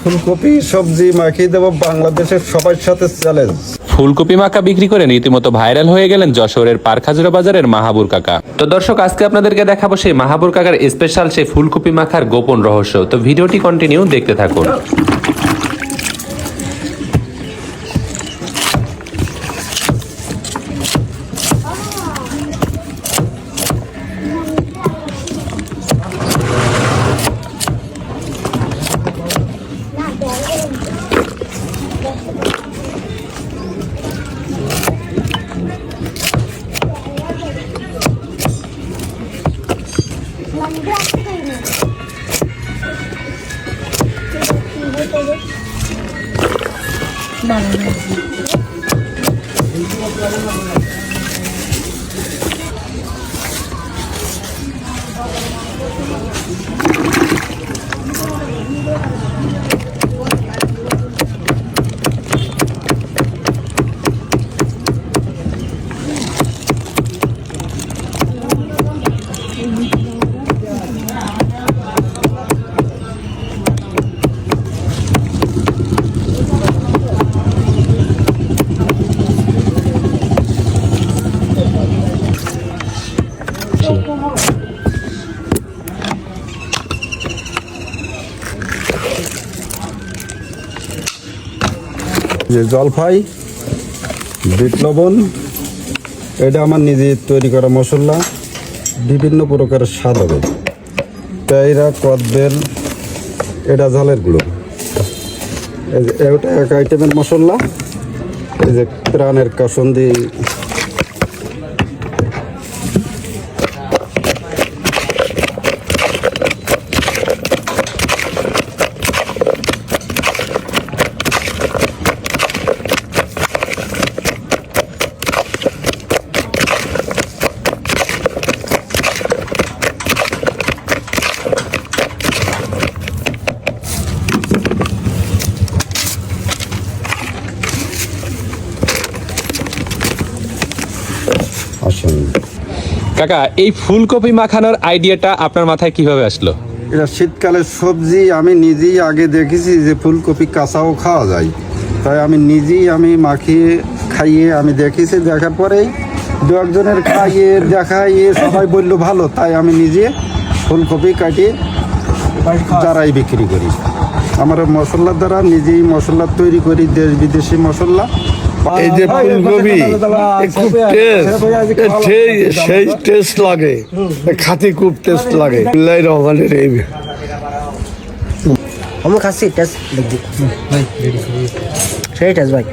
ফুলকপি, সবজি মাখিয়ে দেবো বাংলাদেশের সবার সাথে চ্যালেঞ্জ ফুলকপি মাখা বিক্রি করে রীতিমতো ভাইরাল হয়ে গেলেন যশোরের পারখাজুরা বাজারের মাহাবুর কাকা। তো দর্শক, আজকে আপনাদেরকে দেখাবো সেই মাহাবুর কাকার স্পেশাল সেই ফুলকপি মাখার গোপন রহস্য। তো ভিডিওটি কন্টিনিউ দেখতে থাকুন। দাঁড়ানো যে জলফাই, বিট লবণ, এটা আমার নিজে তৈরি করা মশলা, বিভিন্ন প্রকারের স্বাদ হবে। তাইরা কদবেল, এটা ঝালের গুঁড়ো। এটা এক আইটেমের মশলা। এই যে, প্রাণের কাসন্দি কাকা, এই ফুলকপি মাখানোর আইডিয়াটা আপনার মাথায় কীভাবে আসলো? এটা শীতকালের সবজি আমি নিজেই আগে দেখেছি যে ফুলকপি কাঁচাও খাওয়া যায়। তাই আমি নিজেই আমি মাখিয়ে, খাইয়ে আমি দেখেছি, দেখার পরেই দু একজনের খাইয়ে, দেখাইয়ে সবাই বলল ভালো, তাই আমি নিজে ফুলকপি কাটিয়ে দ্বারাই বিক্রি করি। আমার মশলার দ্বারা নিজেই মশলা তৈরি করি, দেশ বিদেশি মশলা। এই যে ফুলকপি এ খুব টেস্ট সেই টেস্ট লাগে এ খাতে খুব টেস্ট লাগে বিল্লাহ রহমানের এই हम खासी टेस्ट देख दी सही टेस्ट भाई